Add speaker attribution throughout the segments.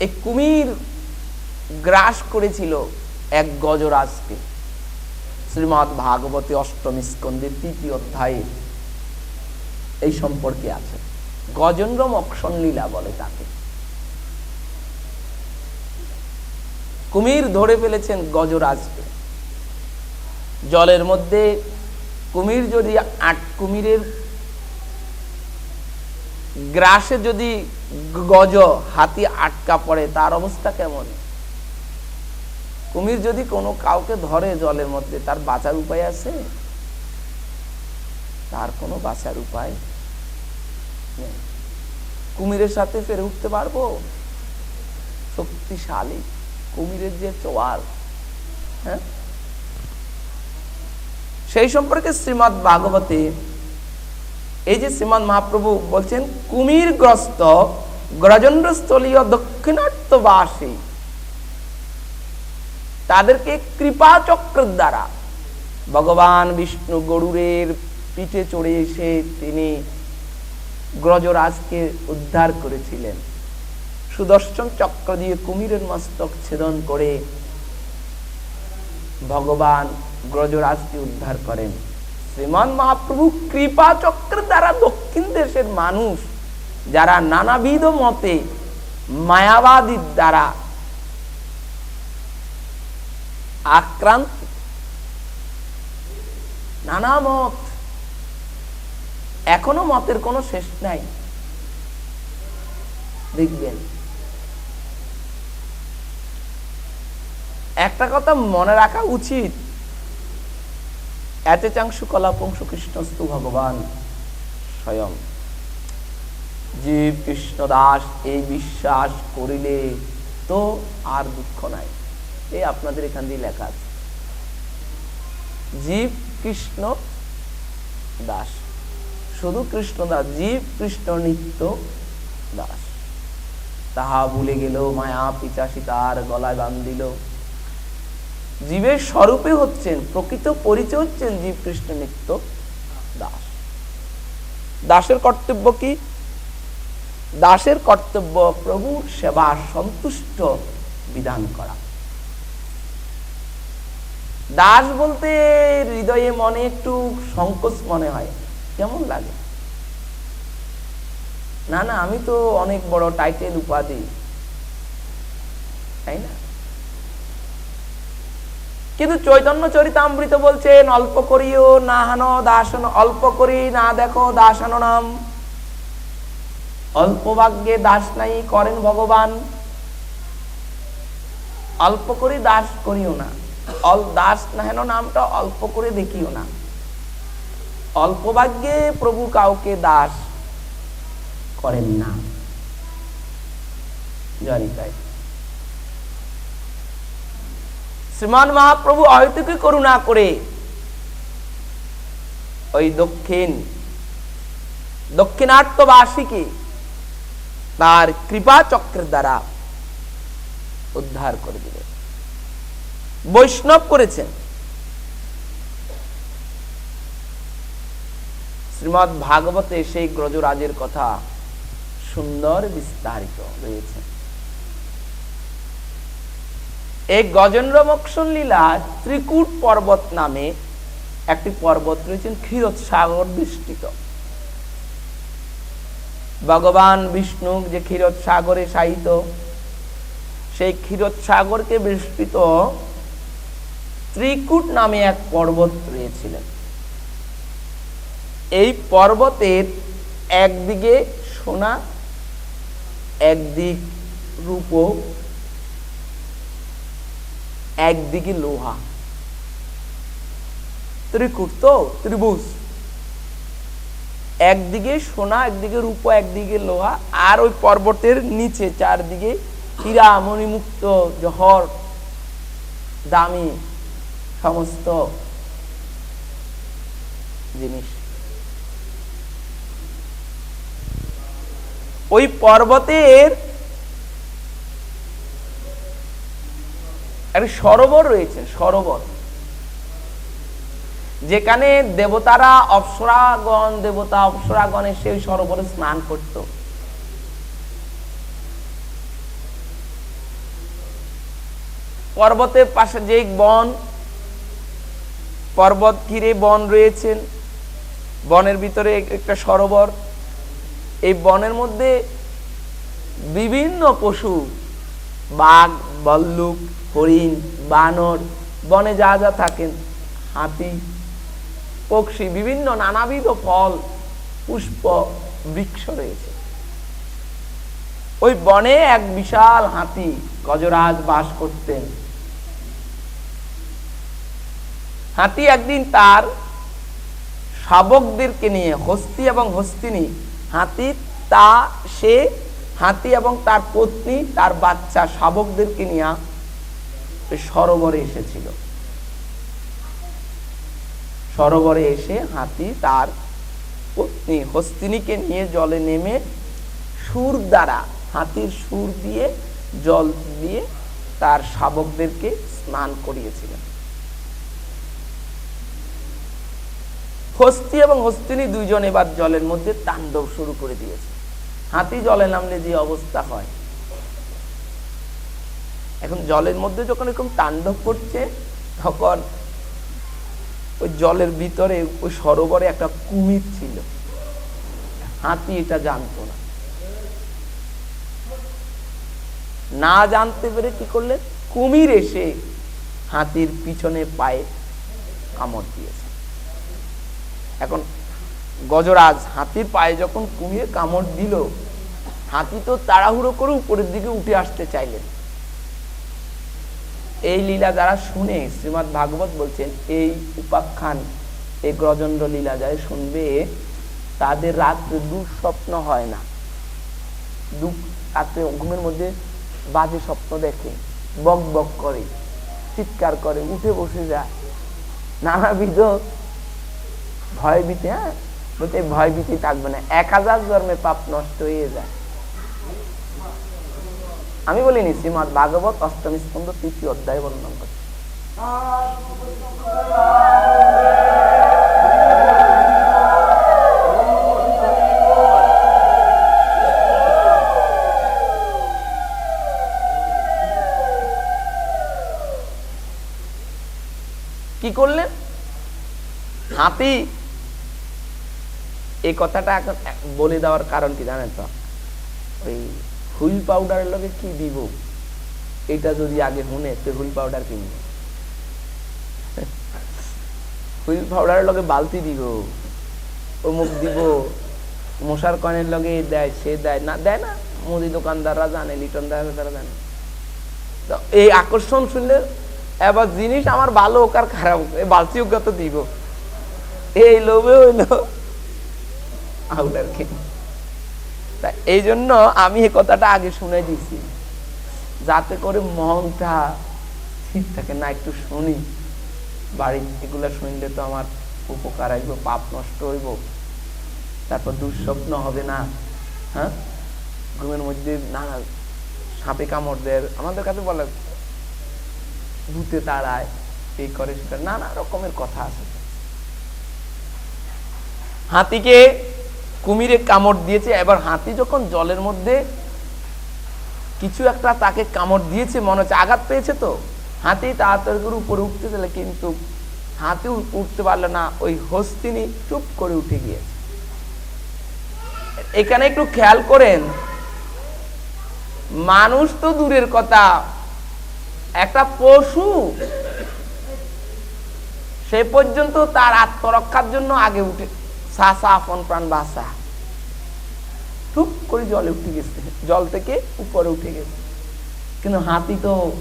Speaker 1: এই কুমির গ্রাস করেছিল এক গজরাজকে। শ্রীমৎ ভাগবতী অষ্টম স্কন্দের তৃতীয় অধ্যায়ে এই সম্পর্কে আছে। গজেন্দ্র মক্ষণ লীলা বলে তাকে। কুমির ধরে ফেলেছেন গজরাজকে। জলের মধ্যে কুমির যদি আট কুমিরের গ্রাসে যদি গজ, হাতি আটকা পড়ে, তার অবস্থা কেমন? কুমির যদি কোনো কাউকে ধরে জলের মধ্যে, তার বাঁচার উপায় আছে? তার কোনো বাঁচার উপায় নেই। কুমিরের সাথে ফেরে উঠতে পারব? শক্তিশালী কুমিরের যে চোয়াল হ্যাঁ? সেই সম্পর্কে শ্রীমৎ ভাগবতে এই যে শ্রীমান মহাপ্রভু বলছেন, কুমিরগ্রস্ত গ্রজেন্দ্রস্থলীয় দক্ষিণার্থবাসী তাদেরকে কৃপা চক্রের দ্বারা ভগবান বিষ্ণু গরুরের পিঠে চড়ে এসে তিনি গ্রজরাজকে উদ্ধার করেছিলেন। সুদর্শন চক্র দিয়ে কুমিরের মস্তক ছেদন করে ভগবান গ্রজরাজকে উদ্ধার করেন। শ্রীমান মহাপ্রভু কৃপা চক্রের দ্বারা দক্ষিণ দেশের মানুষ, যারা নানাবিধ মতে মায়াবাদীর দ্বারা আক্রান্ত, নানা মত, এখনও মতের কোনো শেষ নাই। দেখবেন, একটা কথা মনে রাখা উচিত এতে চাংশু কলাপংশু কৃষ্ণস্তু ভগবান স্বয়ং। জীব কৃষ্ণ দাস এই বিশ্বাস করিলে তো আর দুঃখ নাই। এই আপনাদের এখান দিয়ে লেখা আছে। জীব কৃষ্ণ দাস শুধু কৃষ্ণ দাস জীব কৃষ্ণ নিত্য দাস। তাহা ভুলে গেল মায়া পিচাসী তার গলায় বান্ধিল। জীবের স্বরূপে হচ্ছেন, প্রকৃত পরিচয় হচ্ছেন জীব কৃষ্ণ নিত্য দাস। দাসের কর্তব্য কি? দাসের কর্তব্য প্রভুর সেবা সন্তুষ্ট বিধান করা। দাস বলতে হৃদয়ে মনে একটু সংকোচ মনে হয়, কেমন লাগে? না না, আমি তো অনেক বড় টাইটেল উপাধি, তাই না? কিন্তু চৈতন্য চরিতামৃত বলছেন অল্প করিও না হানো দাসন, অল্প করি না দেখো দাসান নাম অল্প ভাগ্যে দাস নাই করেন ভগবান। অল্প করি দাস করিও না। অল দাস না হেন নামটা অল্প করে দেখিও না। অল্প ভাগ্যে প্রভু কাউকে দাস করেন না। জানি তাই শ্রীমান মহাপ্রভু অহেতুকে করুণা করে। ওই দক্ষিণ দক্ষিণার্থবাসীকে তার কৃপা চক্রের দ্বারা উদ্ধার করে দিলেন। বৈষ্ণব করেছেন। শ্রীমৎ ভাগবতে সেই গ্রজরাজের কথা সুন্দর বিস্তারিত রয়েছে। এই গজেন্দ্র মক্ষণ লীলা ত্রিকুট পর্বত নামে একটি পর্বত রয়েছেন ক্ষীরোদ সাগর বিস্তৃত। ভগবান বিষ্ণু যে ক্ষীরোদ সাগরে সাহিত সেই ক্ষীরোদ সাগরকে বিস্তৃত ত্রিকুট নামে এক পর্বত রয়েছিলেন। এই পর্বতের একদিকে সোনা, একদিক রূপ একদিকে লোহা। ত্রিকুট তো, ত্রিভুজ। একদিকে সোনা, একদিকে রূপ, একদিকে লোহা, আর ওই পর্বতের নিচে চারদিকে হীরা মণিমুক্ত জহর, দামি সমস্ত জিনিস। ওই পর্বতের একটা সরোবর রয়েছে, সরোবর। যেখানে দেবতারা, অপ্সরাগণ, দেবতা, অপ্সরাগণ এসে ওই সরোবরে স্নান করত। পর্বতের পাশে যে বন, পর্বত ঘিরে বন রয়েছেন বনের ভিতরে একটা সরোবর। এই বনের মধ্যে বিভিন্ন পশু, বাঘ, বল্লুক হরিণ, বানর, বনে যা যা থাকেন, হাতি, পক্ষী, বিভিন্ন নানাবিধ ফল, পুষ্প, বৃক্ষ রয়েছে। ওই বনে এক বিশাল হাতি গজরাজ বাস করতেন। হাতি একদিন তার শাবকদেরকে নিয়ে, হস্তি এবং হস্তিনী, হাতি, তা, সে, হাতি এবং তার পত্নী, তার বাচ্চা শাবকদেরকে নিয়ে সরোবরে এসেছিল। সরোবরে এসে হাতি তার পত্নী হস্তিনীকে নিয়ে জলে নেমে সুর দ্বারা হাতির সুর দিয়ে জল দিয়ে তার শাবকদেরকে স্নান করিয়েছিলেন হস্তি এবং হস্তিনী দুইজন এবার জলের মধ্যে তাণ্ডব শুরু করে দিয়েছে। হাতি জলে নামলে যে অবস্থা হয় এখন জলের মধ্যে যখন এরকম তাণ্ডব করছে, তখন ওই জলের ভিতরে ওই সরোবরে একটা কুমির ছিল। হাতি এটা জানতো না। না জানতে পেরে কি করলেন কুমির এসে হাতির পিছনে পায়ে কামড় দিয়েছে। এখন গজরাজ হাতির পায়ে যখন কুমিরে কামড় দিল, হাতি তো তাড়াহুড়ো করে উপরের দিকে উঠে আসতে চাইলেন। এই লীলা যারা শুনে, শ্রীমৎ ভাগবত বলছেন, এই উপাখ্যান, এই গ্রজন্ড লীলা যারা শুনবে, তাদের রাত্রে দুঃস্বপ্ন হয় না। দু, রাত্রে ঘুমের মধ্যে বাজে স্বপ্ন দেখে, বক বক করে, চিৎকার করে, উঠে বসে যায়। নানাবিধ ভয় ভীতি হ্যাঁ? বলতে ভয় ভীতি থাকবে না। এক হাজার জন্মে পাপ নষ্ট হয়ে যায়। আমি বলিনি, শ্রীমদ ভাগবত অষ্টম স্কন্ধ তৃতীয় অধ্যায় বর্ণন করে কি করলেন? হাতি। এই কথাটা এখন বলে দেওয়ার কারণ কি জানেন তো? ওই হুইল পাউডারের লগে কি দিব? এটা যদি আগে শুনে, তো হুইল পাউডার কিনব। হুইল পাউডারের লগে বালতি দিব, অমুক দিব, মশার কয়েনের লগে দেয়, সে দেয়, না দেয় না, মুদি দোকানদাররা জানে, লিটন তারা জানে। এই আকর্ষণ শুনলে এবার জিনিস আমার ভালো হোক আর খারাপ হোক বালতি হোক তো দিব। এই লোভে হইল আউটার কিনে তা এই জন্য আমি এই কথাটা আগে শুনে দিছি যাতে করে মনটা ঠিক থাকে। না, একটু শুনি। বাড়ি এগুলা শুনলে তো আমার উপকার আসব, পাপ নষ্ট হইব। তারপর দুঃস্বপ্ন হবে না। হ্যাঁ? ঘুমের মধ্যে না সাপে কামড় দেয়। আমাদের কাছে বলে ভূতে তাড়ায় এই করে, সেটা নানা রকমের কথা আছে। হাতিকে কুমিরে কামড় দিয়েছে, এবার হাতি যখন জলের মধ্যে কিছু একটা তাকে কামড় দিয়েছে, মনে হচ্ছে আঘাত পেয়েছে তো, হাতি তাড়াতাড়ি করে উপরে উঠতে চলে কিন্তু হাতি উঠতে পারল না, ওই হস্তিনী চুপ করে উঠে গিয়েছে। এখানে একটু খেয়াল করেন, মানুষ তো দূরের কথা, একটা পশু, সে পর্যন্ত তার আত্মরক্ষার জন্য আগে উঠে সাসা আপন প্রাণ বাসা। টুপ করে জলে উঠে গেছে। জল থেকে উপরে উঠে গেছে। কিন্তু হাতি তো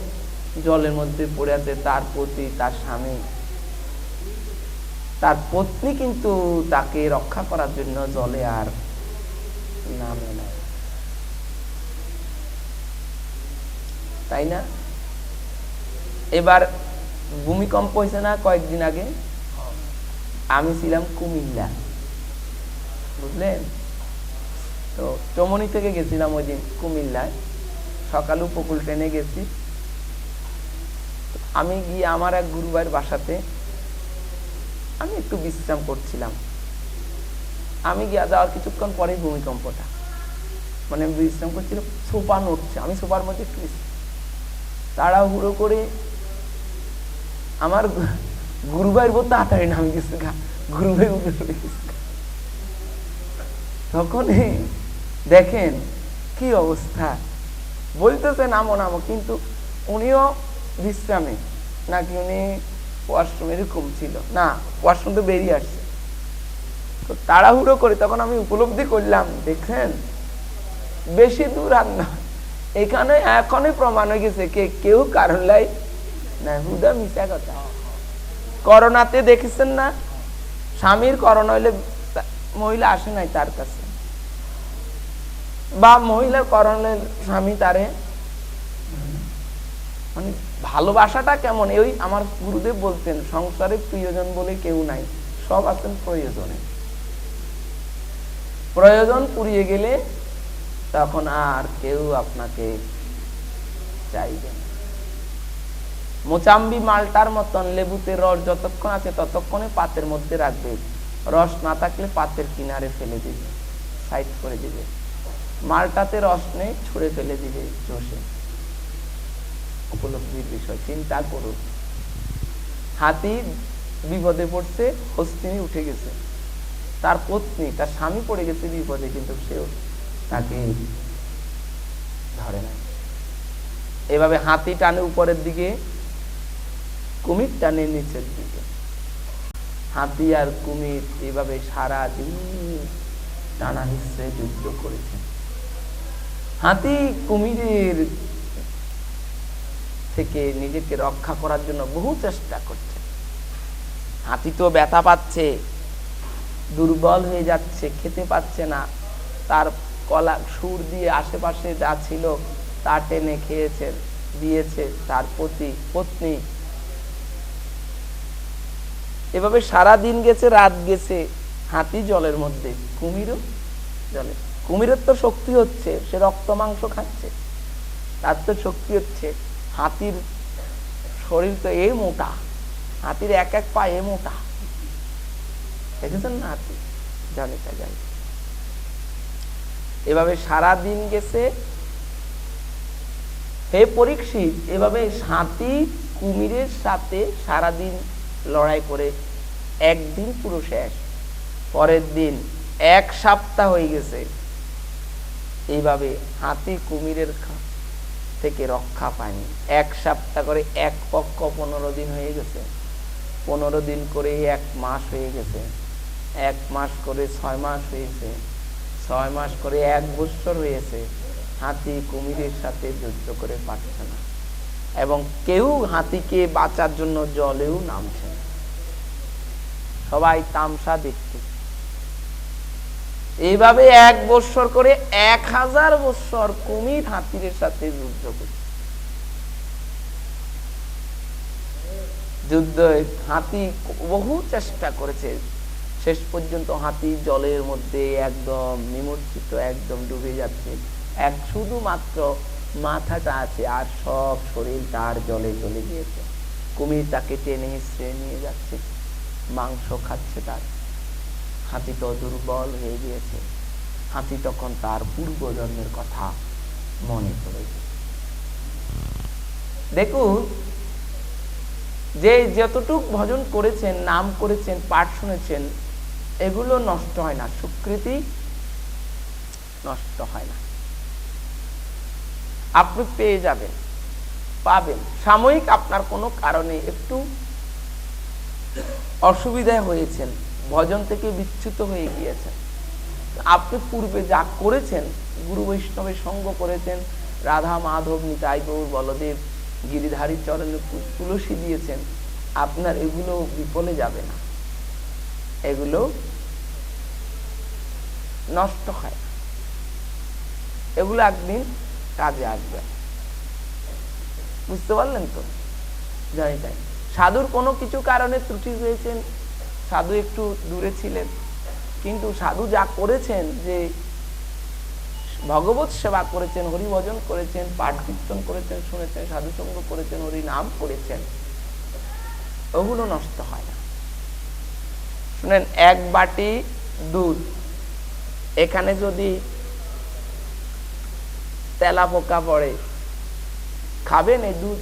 Speaker 1: জলের মধ্যে পড়ে আছে, তার প্রতি তার স্বামী। তার পত্নী কিন্তু তাকে রক্ষা করার জন্য জলে আর নামে না। তাই না? এবার ভূমিকম্প হয়েছে না কয়েকদিন আগে? আমি ছিলাম কুমিল্লা। বুঝলেন? তো চমনি থেকে গেছিলাম ওই দিন কুমিল্লায়। সকাল উপকূল ট্রেনে গেছি। আমি গিয়ে আমার এক গুরু ভাইয়ের বাসাতে আমি একটু বিশ্রাম করছিলাম। আমি গিয়ে যাওয়ার কিছুক্ষণ পরে ভূমিকম্পটা। মানে বিশ্রাম করছিলাম, সোফা নড়ছে। আমি সোফার মধ্যে একটু তাড়াহুড়ো করে আমার গুরুভাইয়ের বোধ তাড়াতাড়ি নামে গেছে গা। গুরুভাই উঠে গেছে। গা। তখন দেখেন কি অবস্থা। বলতেছে নামো নামো, কিন্তু উনিও বিশ্রামে, নাকি উনি ওয়াশরুম এরকম ছিল। না ওয়াশরুম তো বেরিয়ে আসছে। তো তাড়াহুড়ো করে তখন আমি উপলব্ধি করলাম, দেখছেন? বেশি দূর আর না। এখানে এখনই প্রমাণ হয়ে গেছে কে, কেউ কারণ লাই না হুদা মিশা কথা। করোনাতে দেখেছেন না? স্বামীর করোনা হইলে মহিলা আসে নাই তার কাছে। বা মহিলার হইলে স্বামী তারে মানে ভালোবাসাটা কেমন? ওই আমার গুরুদেব বলতেন, সংসারে প্রিয়জন বলে কেউ নাই, সব আছেন প্রয়োজনে। প্রয়োজন পুরিয়ে গেলে তখন আর কেউ আপনাকে চাইবে মোচাম্বি মালটার মতন লেবুতে রস যতক্ষণ আছে ততক্ষণে পাতের মধ্যে রাখবে। রস না থাকলে পাতের কিনারে ফেলে দিবে সাইড করে দিবে। মালটাতে রস নেই, ছুঁড়ে ফেলে দিবে চষে উপলব্ধির বিষয়, চিন্তা করুন। হাতি বিপদে পড়ছে, হস্তিনী উঠে গেছে। তার পত্নী, তার স্বামী পড়ে গেছে বিপদে, কিন্তু সেও তাকে ধরে নাই এভাবে হাতি টানে উপরের দিকে, কুমির টানে নিচের দিকে। হাতি আর কুমির এভাবে সারা দিন টানা হিসে যুদ্ধ করেছে। হাতি কুমিরের থেকে নিজেকে রক্ষা করার জন্য বহু চেষ্টা করছে। হাতি তো ব্যথা পাচ্ছে, দুর্বল হয়ে যাচ্ছে, খেতে পাচ্ছে না। তার কলা, সুর দিয়ে আশেপাশে যা ছিল তা টেনে খেয়েছে, দিয়েছে তার পতি পত্নী এভাবে সারা দিন গেছে, রাত গেছে, হাতি জলের মধ্যে, কুমিরও জলে। কুমিরের তো শক্তি হচ্ছে, সে রক্ত মাংস খাচ্ছে, তার তো শক্তি হচ্ছে, হাতির শরীর তো এ মোটা, হাতির এক এক পা এ মোটা। দেখেছেন না হাতি? তা, জানি এভাবে সারা দিন গেছে, হে পরীক্ষিত, এভাবে হাতি কুমিরের সাথে সারা দিন লড়াই করে একদিন পুরো শেষ। পরের দিন এক সপ্তাহ হয়ে গেছে। এইভাবে হাতি কুমিরের থেকে রক্ষা পায়নি। এক সপ্তাহ করে এক পক্ষ পনেরো দিন হয়ে গেছে। পনেরো দিন করে এক মাস হয়ে গেছে। এক মাস করে ছয় মাস হয়েছে। ছয় মাস করে এক বছর হয়েছে। হাতি কুমিরের সাথে যুদ্ধ করে পারছে না। এবং কেউ হাতিকে বাঁচার জন্য জলেও নামছে সবাই তামসা দেখছে এইভাবে এক বৎসর করে এক হাজার বৎসর কুমির হাতির সাথে যুদ্ধ করছে যুদ্ধ, হাতি বহু চেষ্টা করেছে। শেষ পর্যন্ত হাতি জলের মধ্যে একদম নিমজ্জিত, একদম ডুবে যাচ্ছে। এক শুধুমাত্র মাথাটা আছে আর সব শরীর তার জলে চলে গিয়েছে। কুমির তাকে টেনে হিসড়ে নিয়ে যাচ্ছে। মাংস খাচ্ছে তার। হাতি তো দুর্বল হয়ে গিয়েছে। হাতি তখন তার পূর্ব জন্মের কথা মনে করেছে দেখুন, যে যতটুক ভজন করেছেন, নাম করেছেন, পাঠ শুনেছেন, এগুলো নষ্ট হয় না। সুকৃতি নষ্ট হয় না। আপনি পেয়ে যাবেন, পাবেন। সাময়িক আপনার কোনো কারণে একটু অসুবিধায় হয়েছেন, ভজন থেকে বিচ্যুত হয়ে গিয়েছেন। আপনি পূর্বে যা করেছেন, গুরু বৈষ্ণবের সঙ্গ করেছেন, রাধা মাধব নিতাই গৌর বলদেব, গিরিধারী চরণে তুলসী দিয়েছেন, আপনার এগুলো বিপলে যাবে না। এগুলো নষ্ট হয় এগুলো একদিন কাজে আসবে। বুঝতে পারলেন তো? জানি তাই। সাধুর কোনো কিছু কারণে ত্রুটি হয়েছেন, সাধু একটু দূরে ছিলেন, কিন্তু সাধু যা করেছেন যে ভগবত সেবা করেছেন হরি ভজন করেছেন, পাঠ কীর্তন করেছেন, শুনেছেন, সাধু সঙ্গ করেছেন, হরি নাম করেছেন, ওগুলো নষ্ট হয় না। শুনেন, এক বাটি দুধ, এখানে যদি তেলা পোকা পড়ে। খাবেন এই দুধ?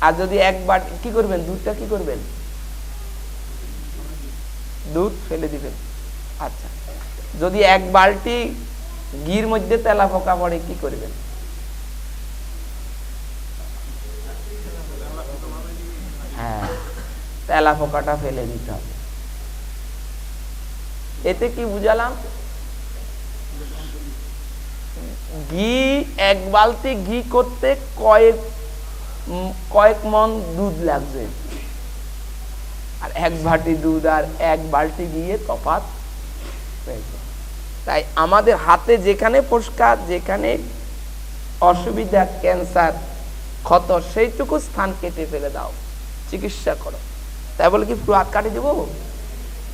Speaker 1: আর যদি একবার কি করবেন? দুধটা কি করবেন? দুধ ফেলে দিবেন। আচ্ছা। যদি এক বালতি ঘির মধ্যে তেলা পোকা পড়ে, কি করবেন? হ্যাঁ। তেলা পোকাটা ফেলে দিতে হবে। এতে কি বুঝালাম? ঘি, এক বালতি ঘি করতে কয়েক কয়েক মন দুধ লাগছে। আর এক বাটি দুধ আর এক বালতি গিয়ে রয়েছে। তাই আমাদের হাতে যেখানে পরিষ্কার যেখানে অসুবিধা, ক্যান্সার, ক্ষত, সেইটুকু স্থান কেটে ফেলে দাও। চিকিৎসা করো। তাই বলে কি হাত কাটে দেবো?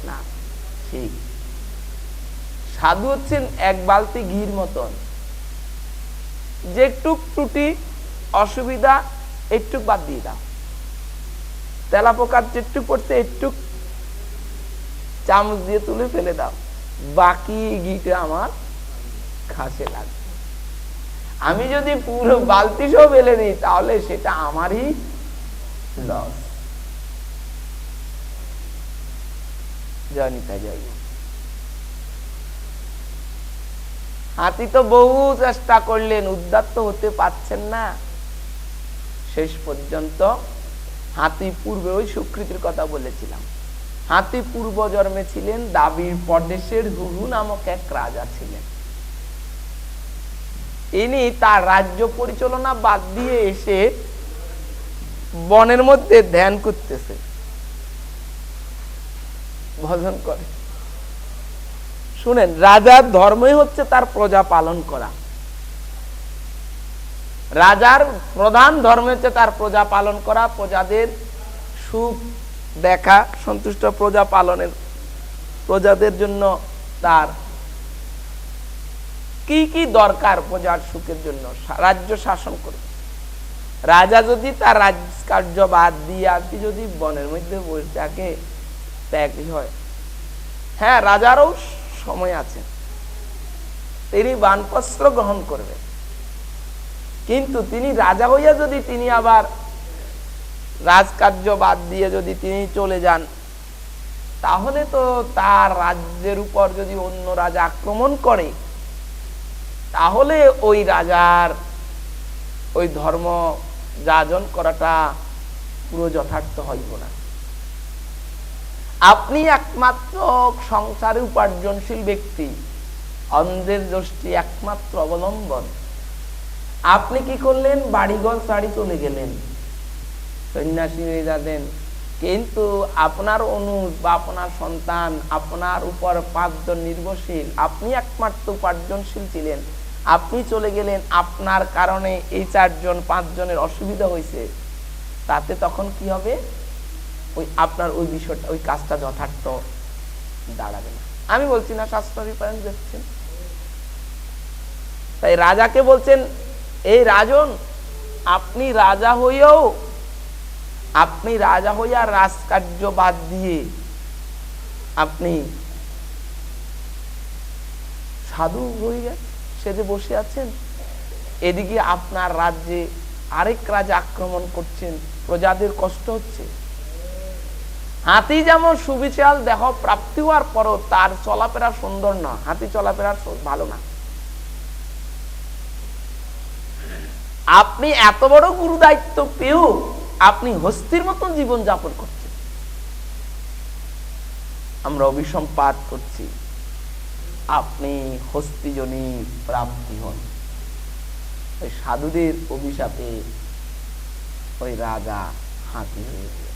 Speaker 1: না ঠিক সাধু হচ্ছেন এক বালতি ঘির মতন। যেটুক ত্রুটি অসুবিধা একটুক বাদ দিয়ে দাও। তেলা পোকার যেটুক পড়ছে একটুক চামচ দিয়ে তুলে ফেলে দাও। বাকি ঘিটা আমার খাসে লাগবে। আমি যদি পুরো বালতি সব ফেলে দিই, তাহলে সেটা আমারই লস জয়নিতা জয় গুরু। হাতি তো বহু চেষ্টা করলেন, উদ্ধার তো হতে পারছেন না। শেষ পর্যন্ত হাতি পূর্বে ওই সুকৃতির কথা বলেছিলাম। হাতি পূর্ব জন্মে ছিলেন দাবির প্রদেশের হুহু নামক এক রাজা ছিলেন। ইনি তার রাজ্য পরিচালনা বাদ দিয়ে এসে বনের মধ্যে ধ্যান করতেছে। ভজন করে। শুনেন, রাজার ধর্মই হচ্ছে তার প্রজা পালন করা। রাজার প্রধান ধর্ম হচ্ছে তার প্রজা পালন করা, প্রজাদের সুখ দেখা, সন্তুষ্ট প্রজা পালনের, প্রজাদের জন্য তার কি কি দরকার প্রজার সুখের জন্য? রাজ্য শাসন করবে রাজা যদি তার রাজকার্য বাদ দিয়ে আপনি যদি বনের মধ্যে বসে থাকে তা কি হয়। হ্যাঁ রাজারও সময় আছে। তিনি বানপস্ত্র গ্রহণ করবে কিন্তু তিনি রাজা হইয়া যদি তিনি আবার রাজকার্য বাদ দিয়ে যদি তিনি চলে যান, তাহলে তো তার রাজ্যের উপর যদি অন্য রাজা আক্রমণ করে, তাহলে ওই রাজার ওই ধর্ম যাজন করাটা পুরো যথার্থ হইব না। আপনি একমাত্র সংসারে উপার্জনশীল ব্যক্তি। অন্ধের দোষটি একমাত্র অবলম্বন। আপনি কি করলেন? বাড়িঘর ছাড়ি চলে গেলেন। সন্ন্যাসী হয়ে যাবেন। কিন্তু আপনার অনুজ বা আপনার সন্তান আপনার উপর পাঁচজন নির্ভরশীল। আপনি একমাত্র উপার্জনশীল ছিলেন। আপনি চলে গেলেন। আপনার কারণে এই চারজন, পাঁচজনের অসুবিধা হয়েছে তাতে তখন কি হবে? ওই আপনার ওই বিষয়টা, ওই কাজটা যথার্থ দাঁড়াবে না। আমি বলছি না শাস্ত্র রিফারেন্স দেখছেন। তাই রাজাকে বলছেন, এই রাজন, আপনি রাজা হইয়াও, আপনি রাজা হইয়া রাজকার্য বাদ দিয়ে আপনি সাধু হইয়া সেজে বসে আছেন। এদিকে আপনার রাজ্যে আরেক রাজা আক্রমণ করছেন, প্রজাদের কষ্ট হচ্ছে। হাতি যেমন সুবিচাল দেহ প্রাপ্তি হওয়ার পরও তার চলাফেরা সুন্দর না। হাতি চলাফেরা ভালো না। আপনি এত বড় গুরু দায়িত্ব পেয়েও আপনি হস্তির মতন জীবন যাপন করছেন। আমরা অভিসম পাঠ করছি। আপনি হস্তিজনী প্রাপ্তি হন। ওই সাধুদের অভিশাপে ওই রাজা হাতি হয়ে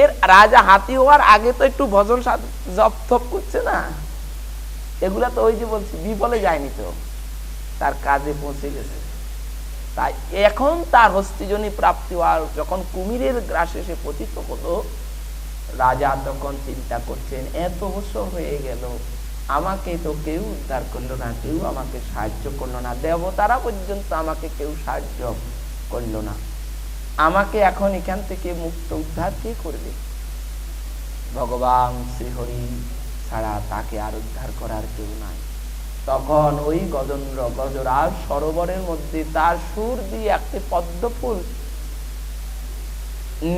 Speaker 1: এর রাজা হাতি হওয়ার আগে তো একটু ভজন জপ থপ করছে না? এগুলা তো ওই যে বলছি বিফলে যায়নি তো। তার কাজে পৌঁছে গেছে। তাই এখন তার হস্তিজনী প্রাপ্তি হওয়ার, যখন কুমিরের গ্রাসে সে পতিত হলো, রাজা তখন চিন্তা করছেন, এত বছর হয়ে গেল, আমাকে তো কেউ উদ্ধার করল না, কেউ আমাকে সাহায্য করল না, দেবতারা পর্যন্ত আমাকে কেউ সাহায্য করল না। আমাকে এখন এখান থেকে মুক্ত উদ্ধার কে করবে ভগবান শ্রীহরি ছাড়া তাকে আর উদ্ধার করার কেউ নাই তখন ওই গজেন্দ্র গজরাজ সরোবরের মধ্যে তার সুর দিয়ে একটি পদ্ম ফুল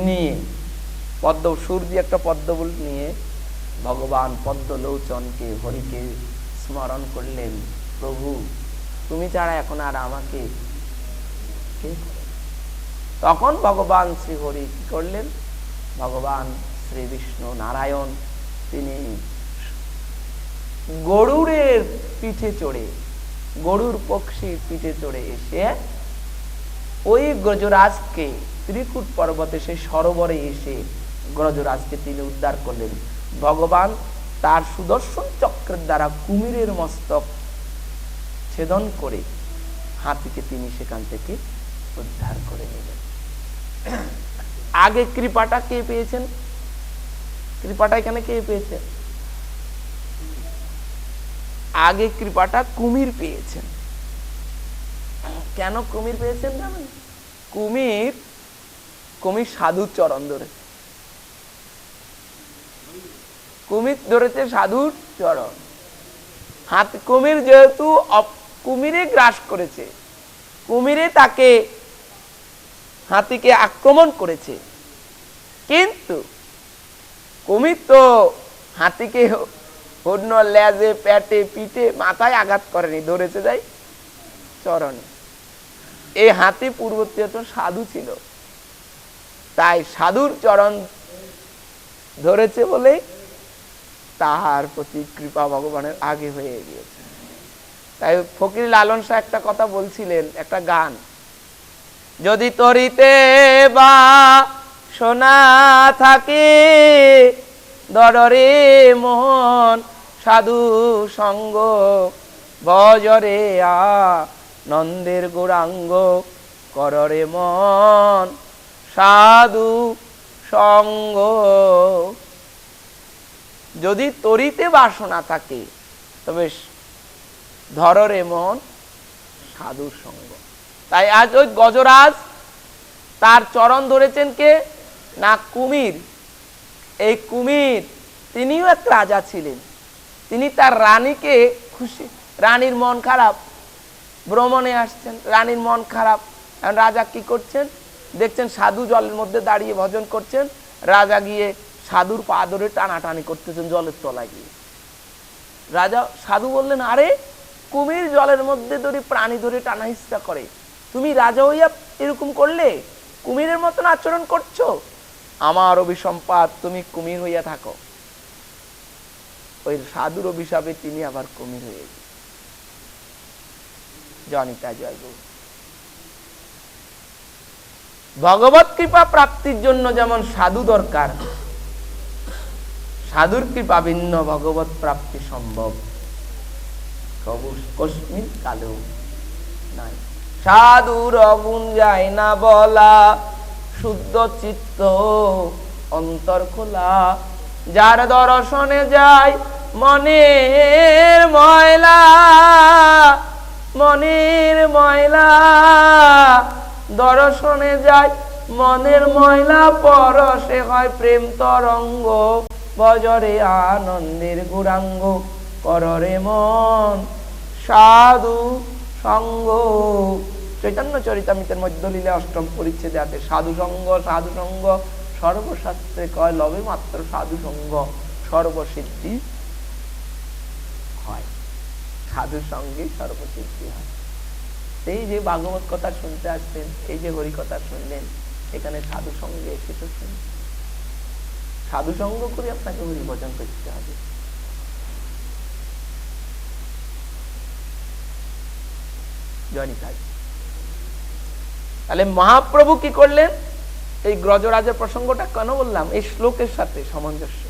Speaker 1: নিয়ে, পদ্ম, সুর দিয়ে একটা পদ্ম ফুল নিয়ে ভগবান পদ্মলোচনকে, হরিকে স্মরণ করলেন, প্রভু, তুমি ছাড়া এখন আর আমাকে কে? তখন ভগবান শ্রী হরি কি করলেন? ভগবান শ্রী বিষ্ণু নারায়ণ, তিনি গরুরের পিঠে চড়ে, গরুর পক্ষীর পিঠে চড়ে এসে ওই গজরাজকে, ত্রিকুট পর্বতে সে সরোবরে এসে গজরাজকে তিনি উদ্ধার করলেন। ভগবান তার সুদর্শন চক্রের দ্বারা কুমিরের মস্তক ছেদন করে হাতিকে তিনি সেখান থেকে উদ্ধার করে নিলেন। আগে কৃপাটা কে পেয়েছেন? কৃপাটা এখানে কে পেয়েছেন? আগে কৃপাটা কুমির পেয়েছেন। কেন কুমির পেয়েছেন জানেন? কুমির কুমির সাধুর চরণ ধরেছে। কুমির ধরেছে সাধুর চরণ। হাত কুমির যেহেতু কুমিরে গ্রাস করেছে। কুমিরে তাকে হাতিকে আক্রমণ করেছে। কিন্তু কুমির তো হাতিকে অন্য লেজে পেটে পিঠে, মাথায় আঘাত করেনি, ধরেছে যাই চরণে। এই হাতি পূর্বতীয় সাধু ছিল। তাই সাধুর চরণ ধরেছে বলে তাহার প্রতি কৃপা ভগবানের আগে হয়ে গিয়েছে। তাই ফকির লালন শাহ একটা কথা বলছিলেন, একটা গান। যদি তরিতে বা সোনা থাকে, দররে মোহন সাধু সঙ্গ, বজরে আ নন্দের গৌরাঙ্গ, কররে মন সাধু সঙ্গ। যদি তরিতে বাসনা থাকে তবে ধররে মন সাধু সঙ্গ। তাই আজ ওই গজরাজ তার চরণ ধরেছেন কে? না, কুমির। এই কুমির, তিনিও এক রাজা ছিলেন। তিনি তার রানীকে খুশি, রানীর মন খারাপ। ভ্রমণে আসছেন, রানীর মন খারাপ। রাজা কি করছেন? দেখছেন সাধু জলের মধ্যে দাঁড়িয়ে ভজন করছেন। রাজা গিয়ে সাধুর পা ধরে টানাটানি করতেছেন জলের তলায় গিয়ে। রাজা সাধু বললেন, আরে, কুমির জলের মধ্যে ধরে প্রাণী ধরে টানা ইচ্ছা করে তুমি রাজা হইয়া এরকম করলে কুমিরের মতন আচরণ করছ? আমার অভিসম্পাদ তুমি কুমির হইয়া থাকো। ওই সাধুর অভিশাপে তিনি আবার কুমির হয়ে জনিতা জয় ভগবত কৃপা প্রাপ্তির জন্য যেমন সাধু দরকার, সাধুর কৃপা ভিন্ন, ভগবত প্রাপ্তি সম্ভব। কবু কস্মিন কালেও নাই। সাধুর অগুণ যায় না বলা, শুদ্ধ চিত্ত অন্তর খোলা। যার দর্শনে যায় মনের ময়লা মনের ময়লা। দর্শনে যায় মনের ময়লা, পরশে হয় প্রেম তরঙ্গ, বজরে আনন্দের গুরাঙ্গ কররে মন। সাধু সঙ্গ চৈতন্য চরিতামিতের মধ্য লীলা অষ্টম পরিচ্ছেদে আছে সাধু সঙ্গ সাধু সঙ্গ সর্বশাস্ত্রে কয় লবে মাত্র সাধু সঙ্গ সর্বসিদ্ধি হয়। সাধুর সঙ্গে সর্বসিদ্ধি হয়। এই যে ভাগবত কথা শুনতে আসছেন, এই যে হরি কথা শুনলেন, এখানে সাধু সঙ্গে এসে তো শুনছেন সাধু সঙ্গ করে আপনাকে হরি ভজন করতে হবে। জয়নিতাই তাহলে মহাপ্রভু কি করলেন? এই গ্রজরাজের প্রসঙ্গটা কেন বললাম? এই শ্লোকের সাথে সামঞ্জস্য।